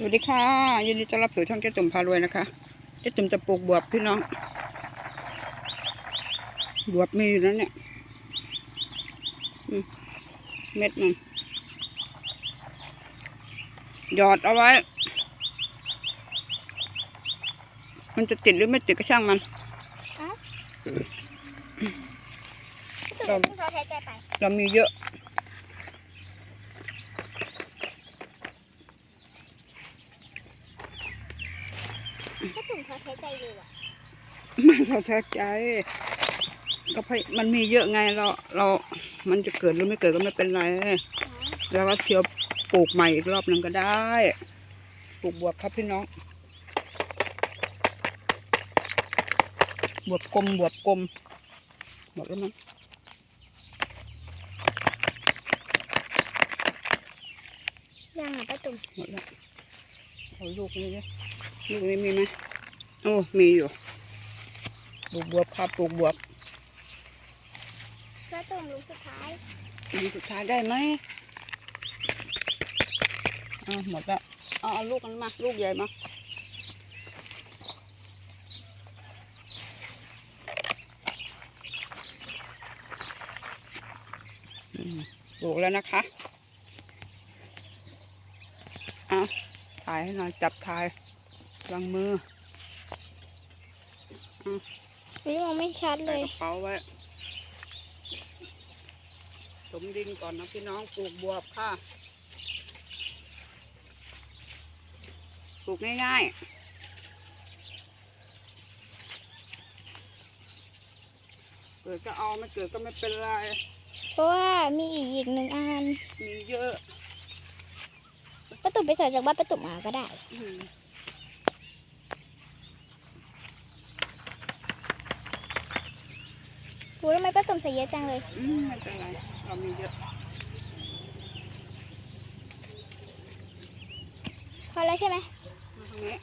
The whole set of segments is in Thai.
สวัสดีค่ะยินดีต้อนรับสู่ช่องเจ๊ตุ่มพารวยนะคะเจ๊ตุ่มจะปลูกบวบพี่น้อง บวบมีอยู่แล้วเนี่ยอืมเม็ดหนึงหยอดเอาไว้ มันจะติดหรือไม่ติดก็ช่างมันเราต้องเขาใช้ใจไปเรามีเยอะ ถ้าถึงเขาใช้ใจเลยอะไม่เราแท้ใจ ก็พยมันมีเยอะไงเราเรา มันจะเกิดหรือไม่เกิดก็ไม่เป็นไรแล้วก็เที่ยวปลูกใหม่อีกรอบหนึ่งก็ได้ ปลูกบวบครับพี่น้อง บวบกลมบวบกลมหมดแล้วมั้งยังอะป้าตุ่มหมดแล้ว เอาลูกนี้ดิลูกนี้มีไหมโอ้มีอยู่ปลูกบวบครับปลูกบวบป้าตุ่มรู้สุดท้ายอันสุดท้ายได้ไหมเอาหมดแล้วเอาเอาลูกนั้นมา ลูกใหญ่มาอืมปลูกแล้วนะคะเอา ถ่ายให้หน่อยจับถ่ายวางมือวิมองไม่ชัดเลใส่ย กระเป๋าไว้สมดินก่อนนะพี่น้องปลูกบวบค่ะปลูกง่ายๆเกิดก็เอาไม่เกิดก็ไม่เป็นไร เพราะว่ามีอีกอีกหนึ่งอัน มีเยอะ ป้าตุ่มไปใส่จากบ้านป้าตุ่มมาก็ได้อืมรู้ทำไมป้าตุ่มใส่เยอะจังเลย อืมไม่เป็นไรเรามีเยอะพอแล้วใช่ไหมมาตรงนี้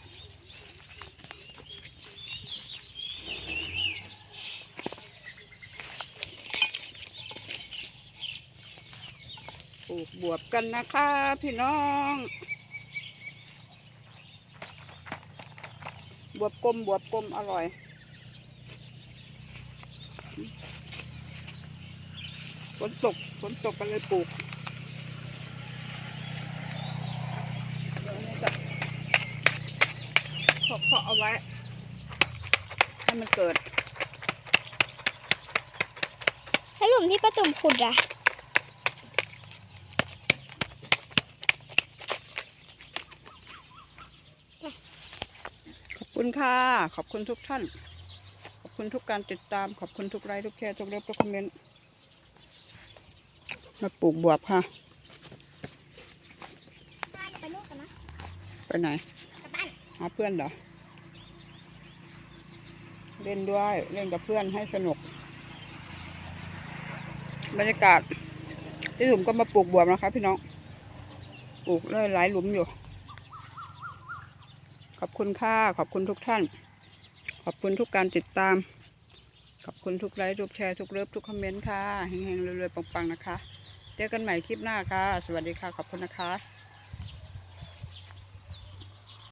ลูกบวบกันนะคะ พี่น้อง บวบกลมบวบกลมอร่อยฝนตกฝนตกกันเลยปลูกเดี๋ยวนี้จะเพาะเอาไว้ ให้มันเกิด แล้วหลุมที่ป้าตุ่มขุดอะ ขอบ คุณค่ะ ขอบคุณทุกท่าน ขอบคุณทุกการติดตาม ขอบคุณทุกไลค์ทุกแชร์ทุกเลิฟทุกคอมเมนต์ มาปลูกบวบค่ะไปนู่นกันนะไปไหน กลับบ้านหาเพื่อนเหรอ เล่นด้วย เล่นกับเพื่อนให้สนุก บรรยากาศที่ผมก็มาปลูกบวบนะคะพี่น้อง ปลูกเลยหลายหลุมอยู่ข อบคุณค่ะ ขอบคุณทุกท่าน ขอบคุณทุกการติดตาม ขอบคุณทุกไลค์ทุกแชร์ทุกเลิฟทุกคอมเมนต์ค่ะเฮงๆรวยๆปังๆนะคะ เจอกันใหม่คลิปหน้าค่ะ สวัสดีค่ะ ขอบคุณนะคะ